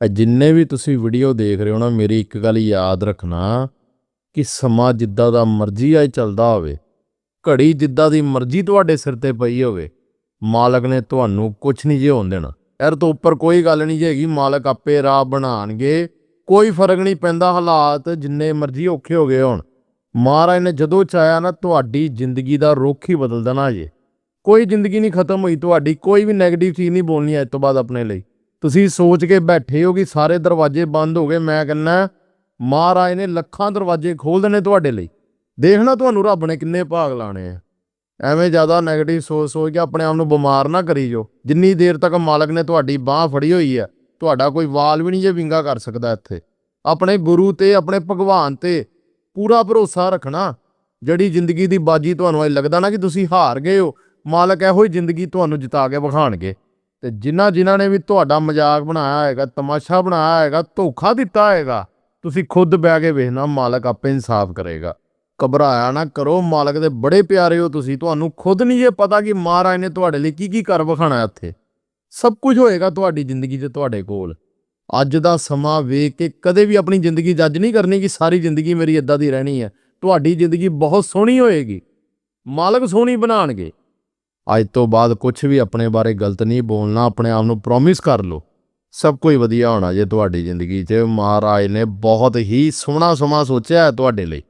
ਜਿੰਨੇ ਵੀ ਤੁਸੀਂ ਵੀਡੀਓ ਦੇਖ ਰਹੇ ਹੋ ਨਾ, ਮੇਰੀ ਇੱਕ ਗੱਲ ਯਾਦ ਰੱਖਣਾ ਕਿ ਸਮਾਂ ਜਿੱਦਾਂ ਦਾ ਮਰਜ਼ੀ ਆਏ ਚੱਲਦਾ ਹੋਵੇ, ਘੜੀ ਜਿੱਦਾਂ ਦੀ ਮਰਜ਼ੀ ਤੁਹਾਡੇ ਸਿਰ ਤੇ ਪਈ ਹੋਵੇ, ਮਾਲਕ ਨੇ ਤੁਹਾਨੂੰ ਕੁਝ ਨਹੀਂ ਜੇ ਹੋਣ ਦੇਣਾ। ਯਾਰ ਤੋਂ ਉੱਪਰ ਕੋਈ ਗੱਲ ਨਹੀਂ ਹੈਗੀ, ਮਾਲਕ ਆਪੇ ਰਾਹ ਬਣਾਣਗੇ ਕੋਈ ਫ਼ਰਕ ਨਹੀਂ ਪੈਂਦਾ ਹਾਲਾਤ ਜਿੰਨੇ ਮਰਜ਼ੀ ਔਖੇ ਹੋ ਗਏ ਹੋਣ। ਮਹਾਰਾਜ ਨੇ ਜਦੋਂ ਚਾਹਿਆ ਨਾ, ਤੁਹਾਡੀ ਜ਼ਿੰਦਗੀ ਦਾ ਰੁੱਖ ਹੀ ਬਦਲ ਦੇਣਾ ਜੇ। ਕੋਈ ਜ਼ਿੰਦਗੀ ਨਹੀਂ ਖਤਮ ਹੋਈ ਤੁਹਾਡੀ, ਕੋਈ ਵੀ 네ਗੇਟਿਵ ਚੀਜ਼ ਨਹੀਂ ਬੋਲਣੀ ਅੱਜ ਤੋਂ ਬਾਅਦ ਆਪਣੇ ਲਈ। ਤੁਸੀਂ ਸੋਚ ਕੇ ਬੈਠੇ ਹੋ ਕਿ ਸਾਰੇ ਦਰਵਾਜ਼ੇ ਬੰਦ ਹੋ ਗਏ, ਮੈਂ ਕਹਿੰਦਾ, ਮਹਾਰਾਜ ਨੇ ਲੱਖਾਂ ਦਰਵਾਜ਼ੇ ਖੋਲ ਦੇਣੇ ਤੁਹਾਡੇ ਲਈ। ਦੇਖਣਾ ਤੁਹਾਨੂੰ ਰੱਬ ਨੇ ਕਿੰਨੇ ਭਾਗ ਲਾਣੇ ਆ। ਐਵੇਂ ਜ਼ਿਆਦਾ 네ਗੇਟਿਵ ਸੋਚ ਸੋਚ ਕੇ ਆਪਣੇ ਆਪ ਨੂੰ ਬਿਮਾਰ ਨਾ ਕਰੀ ਜੋ ਜਿੰਨੀ ਦੇਰ ਤੱਕ ਮਾਲਕ ਨੇ ਤੁਹਾਡੀ ਬਾਹ ਫੜੀ ਹੋਈ ਹੈ ਤੁਹਾਡਾ ਕੋਈ ਵਾਲ ਵੀ ਨਹੀਂ ਜੇ ਵਿੰਗਾ ਕਰ ਸਕਦਾ ਇੱਥੇ। ਆਪਣੇ ਗੁਰੂ ਤੇ, ਆਪਣੇ ਭਗਵਾਨ ਤੇ ਪੂਰਾ ਭਰੋਸਾ ਰੱਖਣਾ, ਜਿਹੜੀ ਜ਼ਿੰਦਗੀ ਦੀ ਬਾਜੀ ਤੁਹਾਨੂੰ ਅੱਜ ਲੱਗਦਾ ਨਾ ਕਿ ਤੁਸੀਂ ਹਾਰ ਗਏ ਹੋ, ਮਾਲਕ ਇਹੋ ਹੀ ਜ਼ਿੰਦਗੀ ਤੁਹਾਨੂੰ ਜਿਤਾ ਕੇ ਵਿਖਾਣਗੇ ਤੇ ਜਿਨ੍ਹਾਂ ਜਿਨ੍ਹਾਂ ਨੇ ਵੀ ਤੁਹਾਡਾ ਮਜ਼ਾਕ ਬਣਾਇਆ ਹੋਏਗਾ, ਤਮਾਸ਼ਾ ਬਣਾਇਆ ਹੋਏਗਾ, ਧੋਖਾ ਦਿੱਤਾ ਹੋਏਗਾ, ਤੁਸੀਂ ਖੁਦ ਬਹਿ ਕੇ ਵੇਖਣਾ ਮਾਲਕ ਆਪੇ ਇਨਸਾਫ ਕਰੇਗਾ। ਘਬਰਾਇਆ ਨਾ ਕਰੋ, ਮਾਲਕ ਦੇ ਬੜੇ ਪਿਆਰੇ ਹੋ ਤੁਸੀਂ, ਤੁਹਾਨੂੰ ਖੁਦ ਨਹੀਂ ਇਹ ਪਤਾ ਕਿ ਮਹਾਰਾਜ ਨੇ ਤੁਹਾਡੇ ਲਈ ਕੀ ਕੀ ਕਰ ਵਿਖਾਣਾ ਇੱਥੇ ਸਭ ਕੁਝ ਹੋਏਗਾ ਤੁਹਾਡੀ ਜ਼ਿੰਦਗੀ 'ਚ ਤੁਹਾਡੇ ਕੋਲ। ਅੱਜ ਦਾ ਸਮਾਂ ਵੇਖ ਕੇ ਕਦੇ ਵੀ ਆਪਣੀ ਜ਼ਿੰਦਗੀ ਜੱਜ ਨਹੀਂ ਕਰਨੀ ਕਿ ਸਾਰੀ ਜ਼ਿੰਦਗੀ ਮੇਰੀ ਇਦਾਂ ਦੀ ਰਹਿਣੀ ਹੈ। ਤੁਹਾਡੀ ਜ਼ਿੰਦਗੀ ਬਹੁਤ ਸੋਹਣੀ ਹੋਏਗੀ। ਮਾਲਕ ਸੋਹਣੀ ਬਣਾਣਗੇ ਅੱਜ ਤੋਂ ਬਾਅਦ ਕੁਝ ਵੀ ਆਪਣੇ ਬਾਰੇ ਗਲਤ ਨਹੀਂ ਬੋਲਣਾ, ਆਪਣੇ ਆਪ ਨੂੰ ਪ੍ਰੋਮਿਸ ਕਰ ਲਓ। ਸਭ ਕੁਝ ਵਧੀਆ ਹੋਣਾ ਜੇ ਤੁਹਾਡੀ ਜ਼ਿੰਦਗੀ 'ਚ। ਮਹਾਰਾਜ ਨੇ ਬਹੁਤ ਹੀ ਸੋਹਣਾ ਸਮਾਂ ਸੋਚਿਆ ਹੈ ਤੁਹਾਡੇ ਲਈ।